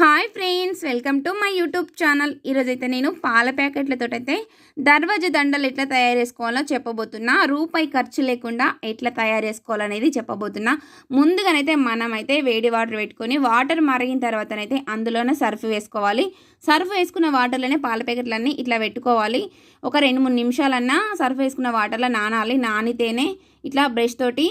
Hi friends welcome to my YouTube channel. ఈరోజైతే నేను పాల ప్యాకెట్లతో అయితే దర్వాజ దండలు ఎట్లా తయారు చేసుకోవాలో చెప్పబోతున్నా. రూపాయి ఖర్చు లేకుండా ఎట్లా తయారు చేసుకోవాలనేది చెప్పబోతున్నా. ముందుగానైతే మనమైతే వేడి వాటర్ పెట్టుకొని వాటర్ మరిగిన తర్వాతనైతే అందులోనే సర్ఫ్ వేసుకోవాలి. సర్ఫ్ వేసుకున్న వాటర్లోనే పాల ప్యాకెట్లన్నీ ఇట్లా పెట్టుకోవాలి. ఒక రెండు మూడు నిమిషాలన్నా సర్ఫ్ వేసుకున్న వాటర్లో నానాలి. నానితేనే ఇట్లా బ్రష్ తోటి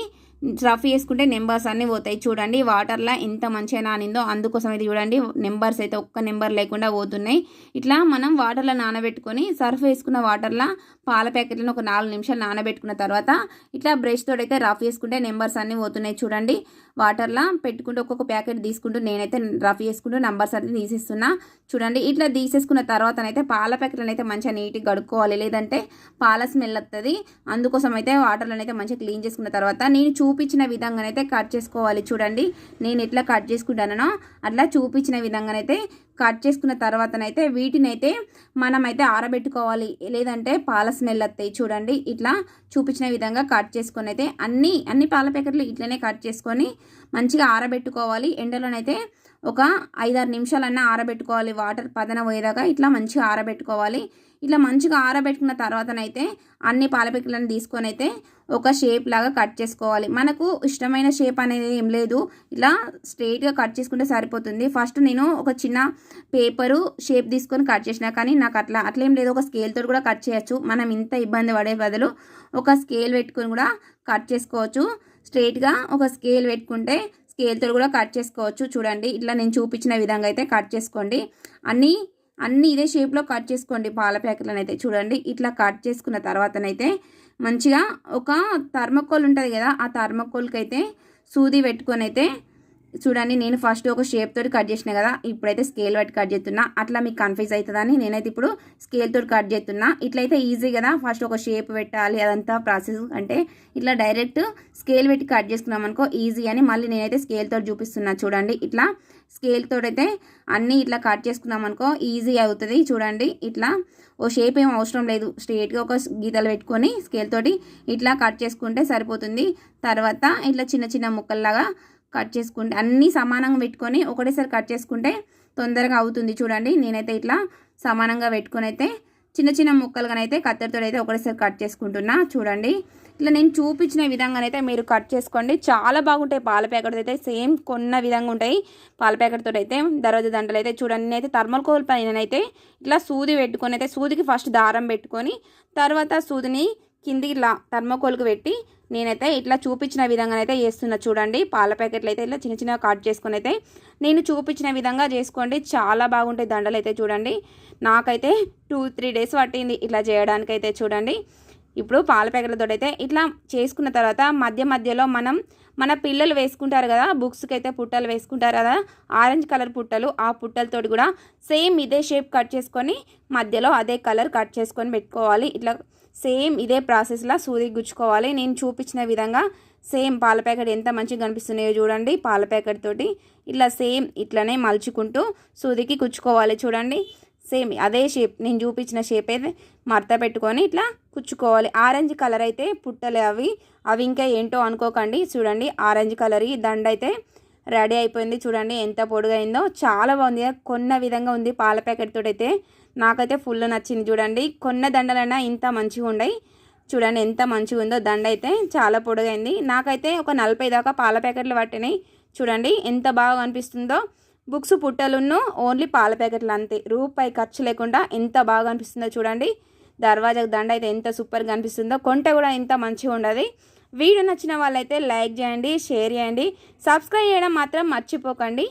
రఫ్ చేసుకుంటే నెంబర్స్ అన్నీ పోతాయి. చూడండి వాటర్లో ఎంత మంచిగా నానిందో అందుకోసం ఇది చూడండి. నెంబర్స్ అయితే ఒక్క నెంబర్ లేకుండా పోతున్నాయి. ఇట్లా మనం వాటర్లో నానబెట్టుకొని సర్ఫ్ వేసుకున్న వాటర్లో పాల ప్యాకెట్లను ఒక నాలుగు నిమిషాలు నానబెట్టుకున్న తర్వాత ఇట్లా బ్రష్ తోడైతే అయితే రఫ్ చేసుకుంటే నెంబర్స్ అన్నీ పోతున్నాయి. చూడండి వాటర్లో పెట్టుకుంటూ ఒక్కొక్క ప్యాకెట్ తీసుకుంటూ నేనైతే రఫ్ చేసుకుంటూ నెంబర్స్ అన్నీ తీసేస్తున్నా. చూడండి ఇట్లా తీసేసుకున్న తర్వాతనైతే పాల ప్యాకెట్లను అయితే మంచిగా నీట్గా కడుక్కోవాలి. లేదంటే పాల స్మెల్ వస్తుంది అందుకోసం అయితే వాటర్లను అయితే మంచిగా క్లీన్ చేసుకున్న తర్వాత నేను చూపించిన విధంగానైతే కట్ చేసుకోవాలి. చూడండి నేను ఎట్లా కట్ చేసుకుంటానో అట్లా చూపించిన విధంగానైతే కట్ చేసుకున్న తర్వాతనైతే వీటినైతే మనమైతే ఆరబెట్టుకోవాలి. లేదంటే పాల స్మెల్ వస్తాయి చూడండి. ఇట్లా చూపించిన విధంగా కట్ చేసుకొని అయితే అన్ని అన్ని పాల ప్యాకెట్లు ఇట్లనే కట్ చేసుకొని మంచిగా ఆరబెట్టుకోవాలి. ఎండలోనైతే ఒక ఐదారు నిమిషాలన్నా ఆరబెట్టుకోవాలి. వాటర్ పదన పోయేదాకా ఇట్లా మంచిగా ఆరబెట్టుకోవాలి. ఇట్లా మంచిగా ఆరబెట్టుకున్న తర్వాతనైతే అన్ని పాలపిక్కలను తీసుకొని అయితే ఒక షేప్ లాగా కట్ చేసుకోవాలి. మనకు ఇష్టమైన షేప్ అనేది ఏం లేదు. ఇలా స్ట్రైట్గా కట్ చేసుకుంటే సరిపోతుంది. ఫస్ట్ నేను ఒక చిన్న పేపరు షేప్ తీసుకొని కట్ చేసిన. కానీ నాకు అట్లా అట్లేం లేదు. ఒక స్కేల్తో కూడా కట్ చేయొచ్చు. మనం ఇంత ఇబ్బంది పడే బదులు ఒక స్కేల్ పెట్టుకొని కూడా కట్ చేసుకోవచ్చు. స్ట్రైట్గా ఒక స్కేల్ పెట్టుకుంటే స్కేల్తో కూడా కట్ చేసుకోవచ్చు. చూడండి. ఇట్లా నేను చూపించిన విధంగా అయితే కట్ చేసుకోండి. అన్నీ అన్నీ ఇదే షేప్లో కట్ చేసుకోండి పాల ప్యాకెట్లను అయితే చూడండి ఇట్లా కట్ చేసుకున్న తర్వాతనైతే మంచిగా ఒక థర్మకోల్ ఉంటుంది కదా ఆ థర్మకోల్కి అయితే సూది పెట్టుకొని అయితే చూడండి నేను ఫస్ట్ ఒక షేప్ తోటి కట్ చేసిన కదా ఇప్పుడైతే స్కేల్ పెట్టి కట్ చేస్తున్నా. అట్లా మీకు కన్ఫ్యూజ్ అవుతుందని నేనైతే ఇప్పుడు స్కేల్ తోటి కట్ చేస్తున్నా. ఇట్లయితే ఈజీ కదా ఫస్ట్ ఒక షేప్ పెట్టాలి అదంతా ప్రాసెస్ అంటే ఇట్లా డైరెక్ట్ స్కేల్ పెట్టి కట్ చేసుకున్నాం అనుకో ఈజీ అని మళ్ళీ నేనైతే స్కేల్ తోటి చూపిస్తున్నా. చూడండి ఇట్లా స్కేల్ తోటైతే అన్నీ ఇట్లా కట్ చేసుకున్నాం అనుకో ఈజీ అవుతుంది. చూడండి ఇట్లా ఓ షేప్ ఏం అవసరం లేదు. స్ట్రేట్గా ఒక గీతలు పెట్టుకొని స్కేల్ తోటి ఇట్లా కట్ చేసుకుంటే సరిపోతుంది. తర్వాత ఇట్లా చిన్న చిన్న ముక్కల్లాగా కట్ చేసుకుంటే అన్నీ సమానంగా పెట్టుకొని ఒకటేసారి కట్ చేసుకుంటే తొందరగా అవుతుంది. చూడండి నేనైతే ఇట్లా సమానంగా పెట్టుకొని అయితే చిన్న చిన్న ముక్కలుగానైతే కత్తెరతో అయితే ఒకటేసారి కట్ చేసుకుంటున్నా. చూడండి ఇట్లా నేను చూపించిన విధంగానైతే మీరు కట్ చేసుకోండి. చాలా బాగుంటాయి పాల ప్యాకెట్ అయితే. సేమ్ కొన్న విధంగా ఉంటాయి పాల ప్యాకెట్తో అయితే దర్వాజ దండలు అయితే. చూడండి నేనైతే థర్మల్ కోల్ పైన ఇట్లా సూది పెట్టుకొని అయితే సూదికి ఫస్ట్ దారం పెట్టుకొని తర్వాత సూదిని కిందికి ఇలా థర్మకోల్కి పెట్టి నేనైతే ఇట్లా చూపించిన విధంగా అయితే చేస్తున్నా. చూడండి పాల ప్యాకెట్లు అయితే ఇట్లా చిన్న చిన్నగా కట్ చేసుకుని అయితే నేను చూపించిన విధంగా చేసుకోండి. చాలా బాగుంటాయి దండలు అయితే చూడండి. నాకైతే టూ త్రీ డేస్ పట్టింది ఇట్లా చేయడానికైతే చూడండి. ఇప్పుడు పాల ప్యాకెట్లతో అయితే ఇట్లా చేసుకున్న తర్వాత మధ్య మధ్యలో మనం మన పిల్లలు వేసుకుంటారు కదా బుక్స్కి అయితే పుట్టలు వేసుకుంటారు కదా ఆరెంజ్ కలర్ పుట్టలు ఆ పుట్టలతోటి కూడా సేమ్ ఇదే షేప్ కట్ చేసుకొని మధ్యలో అదే కలర్ కట్ చేసుకొని పెట్టుకోవాలి. ఇట్లా సేమ్ ఇదే ప్రాసెస్లో సూది గుచ్చుకోవాలి నేను చూపించిన విధంగా సేమ్ పాల ప్యాకెట్ ఎంత మంచిగా కనిపిస్తున్నాయో చూడండి. పాల ప్యాకెట్ తోటి ఇట్లా సేమ్ ఇట్లనే మలుచుకుంటూ సూదికి కుచ్చుకోవాలి చూడండి. సేమ్ అదే షేప్ నేను చూపించిన షేప్ అయితే మడత పెట్టుకొని ఇట్లా కుచ్చుకోవాలి. ఆరెంజ్ కలర్ అయితే పుట్టలే అవి. అవి ఇంకా ఏంటో అనుకోకండి. చూడండి ఆరెంజ్ కలర్ ఈ దండ అయితే రెడీ అయిపోయింది. చూడండి ఎంత పొడుగైందో. చాలా బాగుంది. కొన్న విధంగా ఉంది పాల ప్యాకెట్ తోటి అయితే నాకైతే ఫుల్ నచ్చింది చూడండి. కొన్న దండలైనా ఇంత మంచిగా ఉండయి. చూడండి ఎంత మంచిగా ఉందో. దండ అయితే చాలా పొడుగైంది. నాకైతే ఒక నలభై దాకా పాల ప్యాకెట్లు పట్టినాయి. చూడండి ఎంత బాగా అనిపిస్తుందో. బుక్స్ పుట్టలున్ను ఓన్లీ పాల ప్యాకెట్లు అంతే. రూపాయి ఖర్చు లేకుండా ఎంత బాగా అనిపిస్తుందో చూడండి. దర్వాజాకు దండ అయితే ఎంత సూపర్గా అనిపిస్తుందో కొంటే కూడా ఎంత మంచిగా ఉండదు. వీడియో నచ్చిన వాళ్ళైతే లైక్ చేయండి షేర్ చేయండి. సబ్స్క్రైబ్ చేయడం మాత్రం మర్చిపోకండి.